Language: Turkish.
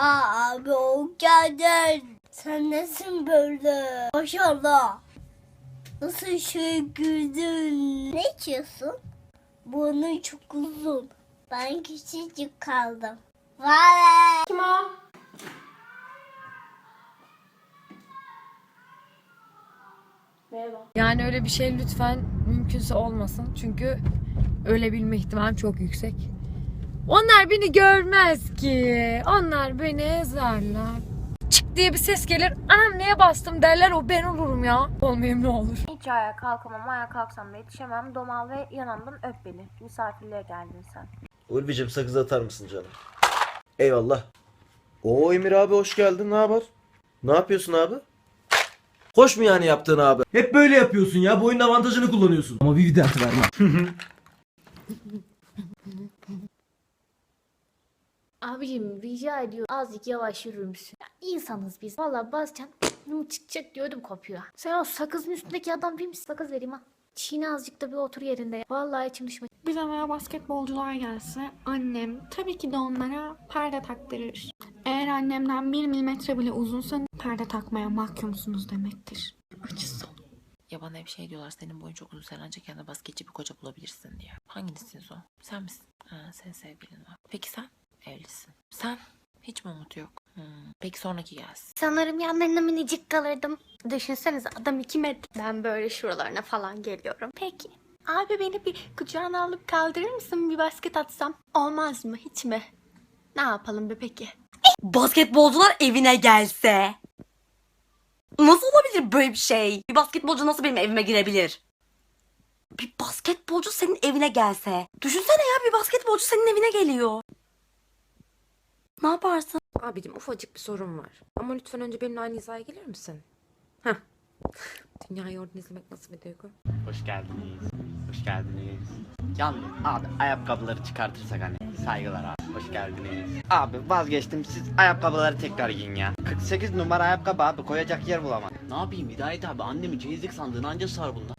Aa abi o geldin. Sen nesin böyle? Maşallah. Nasıl şey güldün? Ne içiyorsun? Burnun çok uzun. Ben küçücük kaldım. Vay. Kim o? Merhaba. Yani öyle bir şey lütfen mümkünse olmasın. Çünkü öyle bilme ihtimalim çok yüksek. Onlar beni görmez ki. Onlar beni ezerler. Çık diye bir ses gelir. Anam neye bastım derler o ben olurum ya. Olmayayım ne olur. Hiç ayağa kalkamam. Ayağa kalksam da yetişemem. Domal ve yanımdan öp beni. Misafirliğe geldin sen. Ulvi'cim sakız atar mısın canım? Eyvallah. Oo Emir abi hoş geldin. Ne haber? Ne yapıyorsun abi? Hoş mu yani yaptığın abi? Hep böyle yapıyorsun ya. Bu oyunun avantajını kullanıyorsun. Ama bir video verme. Abicim rica ediyorum azıcık yavaş yürür müsün? Ya insanız biz. Valla bazen ne çıkacak diyordum kopuyor. Sen o sakızın üstündeki adam değil misin? Sakız vereyim ha. Çiğne azıcık da bir otur yerinde. ya. Vallahi içim düşmedi. Bize veya basketbolcular gelse annem tabii ki de onlara perde taktırır. Eğer annemden bir milimetre bile uzunsa perde takmaya mahkumsunuz demektir. Acı son. Ya bana hep şey diyorlar senin boyun çok uzun sen ancak kendine basketçi bir koca bulabilirsin diye. Hangisiniz o? Sen misin? Ha, senin sevgilin var. Peki sen? Evlisin. Sen? Hiç mi umut yok? Hmm. Peki sonraki gelsin. Sanırım yanlarına minicik kalırdım. Düşünsenize adam 2 metre. Ben böyle şuralarına falan geliyorum. Peki. Abi beni bir kucağına alıp kaldırır mısın bir basket atsam? Olmaz mı hiç mi? Ne yapalım be peki? basketbolcular evine gelse. Nasıl olabilir böyle bir şey? Bir basketbolcu nasıl benim evime girebilir? Bir basketbolcu senin evine gelse. Düşünsene ya bir basketbolcu senin evine geliyor. Ne yaparsın? Abicim ufacık bir sorun var. Ama lütfen önce benimle aynı hizaya gelir misin? Heh. Dünyayı oradan izlemek nasıl bir duygu? Hoş geldiniz. Hoş geldiniz. Yalnız abi ayakkabıları çıkartırsak hani saygılar abi. Hoş geldiniz. Abi vazgeçtim siz ayakkabıları tekrar giyin ya. 48 numara ayakkabı abi koyacak yer bulamadım. Ne yapayım Hidayet abi annemi çeyizlik sandığın anca sar bunlar.